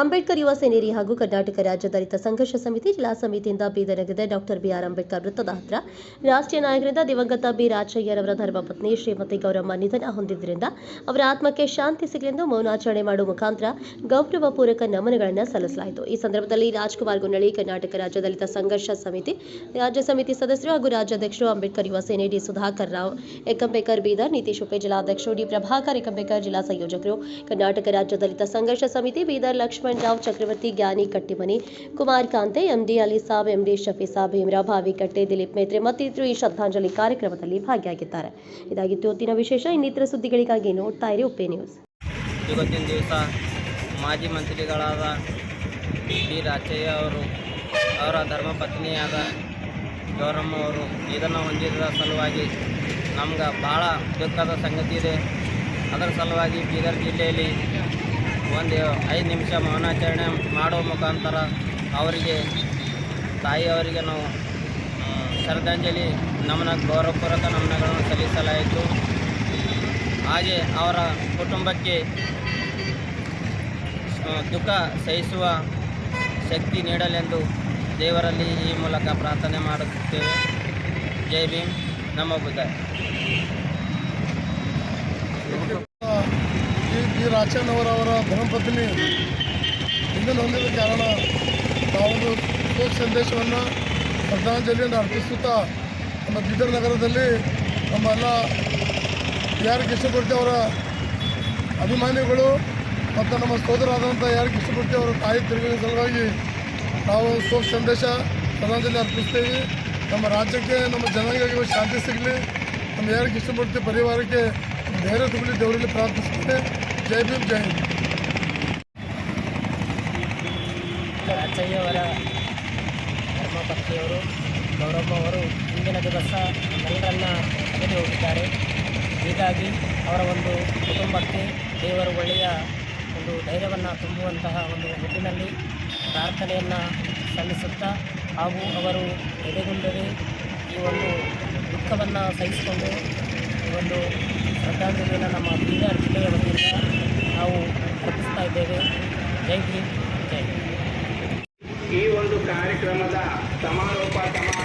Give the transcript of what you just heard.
ಅಂಬೇಡ್ಕರ್ ಯುವ ಸೇನೇರಿ ಹಾಗೂ ಕರ್ನಾಟಕ ರಾಜ್ಯ ದಲಿತ ಸಂಘರ್ಷ ಸಮಿತಿ, ಜಿಲ್ಲಾ ಸಮಿತಿಯಿಂದ ಬೀದರ್ ನಗರದ ಡಾಕ್ಟರ್ ಬಿಆರ್ ಅಂಬೇಡ್ಕರ್ ವೃತ್ತದ ಹತ್ರ ರಾಷ್ಟ್ರೀಯ ನಾಯಕರಿಂದ ದಿವಂಗತ ಬಿ ರಾಜಯ್ಯರವರ ಧರ್ಮಪತ್ನಿ ಶ್ರೀಮತಿ ಗೌರಮ್ಮ ನಿಧನ ಹೊಂದಿದ್ದರಿಂದ ಅವರ ಆತ್ಮಕ್ಕೆ ಶಾಂತಿ ಸಿಗಲೆಂದು ಮೌನಾಚರಣೆ ಮಾಡುವ ಮುಖಾಂತರ ಗೌರವ ಪೂರಕ ನಮನಗಳನ್ನು ಸಲ್ಲಿಸಲಾಯಿತು. ಈ ಸಂದರ್ಭದಲ್ಲಿ ರಾಜ್ಕುಮಾರ್ ಗುನ್ನಳ್ಳಿ ಕರ್ನಾಟಕ ರಾಜ್ಯ ದಲಿತ ಸಂಘರ್ಷ ಸಮಿತಿ, ರಾಜ್ಯ ಸಮಿತಿ ಸದಸ್ಯರು ಹಾಗೂ ರಾಜ್ಯಾಧ್ಯಕ್ಷರು ಅಂಬೇಡ್ಕರ್ ಯುವ ಸೇನೆ ಡಿ ಸುಧಾಕರ್ ರಾವ್ ಎಕ್ಕಂಬೇಕರ್ ಬೀದರ್, ನಿತೀಶ್ ಉಪೇ ಜಿಲ್ಲಾಧ್ಯಕ್ಷರು ಡಿ ಪ್ರಭಾಕರ್ ಎಕ್ಕಂಬೇಕರ್ ಜಿಲ್ಲಾ ಸಂಯೋಜಕರು, ಕರ್ನಾಟಕ ರಾಜ್ಯ ದಲಿತ ಸಂಘರ್ಷ ಸಮಿತಿ ಬೀದರ್ ಲಕ್ಷ್ಮಣ್ ರಾವ್ ಚಕ್ರವರ್ತಿ ಜ್ಞಾನಿ ಕಟ್ಟಿಮನಿ, ಕುಮಾರ್ ಕಾಂತೆ, ಎಂಡಿ ಅಲಿ ಸಾಬ್, ಎಂಡಿ ಶಫಿ ಸಾಬ್ ಭೀಮರಾವ್ ಭಾವಿಕಟ್ಟೆ ದಿಲೀಪ್ ಮೇತ್ರೆ ಮತ್ತಿತರರು ಈ ಶ್ರದ್ಧಾಂಜಲಿ ಕಾರ್ಯಕ್ರಮದಲ್ಲಿ ಭಾಗಿಯಾಗಿದ್ದಾರೆ. ಇದಾಗಿತ್ತು ಇವತ್ತಿನ ವಿಶೇಷ, ಇನ್ನಿತರ ಸುದ್ದಿಗಳಿಗಾಗಿ ನೋಡ್ತಾ ಇರಿ ಉಪ್ಪೆ ನ್ಯೂಸ್. ಇವತ್ತಿನ ದಿವಸ ಮಾಜಿ ಮಂತ್ರಿಗಳಾದ ಡಿ ರಾಚಯ್ಯ ಅವರು, ಅವರ ಧರ್ಮಪತ್ನಿಯಾದ ಗೌರಮ್ಮ ಅವರು ಇದನ್ನು ಹೊಂದಿದ ಸಲುವಾಗಿ ನಮ್ಗೆ ಭಾಳ ದುಃಖದ ಸಂಗತಿ ಇದೆ. ಅದರ ಸಲುವಾಗಿ ಬೀದರ್ ಜಿಲ್ಲೆಯಲ್ಲಿ ಒಂದು ಐದು ನಿಮಿಷ ಮೌನಾಚರಣೆ ಮಾಡುವ ಮುಖಾಂತರ ಅವರಿಗೆ, ತಾಯಿಯವರಿಗೆ ನಾವು ಶ್ರದ್ಧಾಂಜಲಿ ನಮನ, ಗೌರವಪೂರ್ವಕ ನಮನಗಳನ್ನು ಸಲ್ಲಿಸಲಾಯಿತು. ಹಾಗೆ ಅವರ ಕುಟುಂಬಕ್ಕೆ ದುಃಖ ಸಹಿಸುವ ಶಕ್ತಿ ನೀಡಲೆಂದು ದೇವರಲ್ಲಿ ಈ ಮೂಲಕ ಪ್ರಾರ್ಥನೆ ಮಾಡುತ್ತೇವೆ. ಜೈ ಭೀಮ್. ನಮ್ಮ ಬುದ್ಧ. ಈ ಅವರ ಧರ್ಮಪತ್ನಿ ಇದನ್ನು ಹೊಂದಿದ ಕಾರಣ ನಾವೊಂದು ಶೋಕ ಸಂದೇಶವನ್ನು ಶ್ರದ್ಧಾಂಜಲಿಯನ್ನು ಅರ್ಪಿಸುತ್ತಾ ನಮ್ಮ ಬೀದರ್ ನಗರದಲ್ಲಿ ನಮ್ಮ ಎಲ್ಲ ಯಾರು ಕೃಷ್ಣಮೂರ್ತಿ ಅವರ ಅಭಿಮಾನಿಗಳು ಮತ್ತು ನಮ್ಮ ಸೋದರಾದಂಥ ಯಾರು ಕಿಶಪೂರ್ತಿ ಅವರ ತಾಯಿ ತಿರುಗಿನ ಸಲುವಾಗಿ ನಾವು ಶೋಕ ಸಂದೇಶ ಶ್ರದ್ಧಾಂಜಲಿ ಅರ್ಪಿಸ್ತೇವೆ. ನಮ್ಮ ರಾಜ್ಯಕ್ಕೆ, ನಮ್ಮ ಜನಾಂಗಕ್ಕೆ ಶಾಂತಿ ಸಿಗಲಿ. ನಮ್ಮ ಯಾರು ಕೃಷ್ಣಮೂರ್ತಿ ಪರಿವಾರಕ್ಕೆ ಧೈರ್ಯ ತಗೊಳ್ಳಿ ದೇವರಲ್ಲಿ ಪ್ರಾರ್ಥಿಸ್ತೇನೆ ಜೈ ಭೀಮ್ ಜೈ ಧರ್ಮಪತ್ನಿಯವರು ಗೌರಮ್ಮ ಅವರು ಇಂದಿನ ದಿವಸ ನಮ್ಮೆಲ್ಲರನ್ನ ಅಗಲಿ ಹೋಗಿದ್ದಾರೆ. ಹೀಗಾಗಿ ಅವರ ಒಂದು ಕುಟುಂಬಕ್ಕೆ ದೇವರು ಒಳ್ಳೆಯ ಒಂದು ಧೈರ್ಯವನ್ನು ತುಂಬುವಂತಹ ಒಂದು ನಿಟ್ಟಿನಲ್ಲಿ ಪ್ರಾರ್ಥನೆಯನ್ನು ಸಲ್ಲಿಸುತ್ತಾ ಹಾಗೂ ಅವರು ಎದೆಗುಂದದೆ ಈ ಒಂದು ದುಃಖವನ್ನು ಸಹಿಸಿಕೊಂಡು ಒಂದು ಶ್ರದ್ಧಾಂಜಲಿಯನ್ನು ನಮ್ಮ ಬೀದರ್ ಜಿಲ್ಲೆಯ ವತಿಯಿಂದ ನಾವು ಅರ್ಪಿಸ್ತಾ ಇದ್ದೇವೆ ಜೈ ಹಿಂದ್, ಜೈ. ಈ ಒಂದು ಕಾರ್ಯಕ್ರಮದ ಸಮಾರೋಪ ದಿವಸವನ್ನು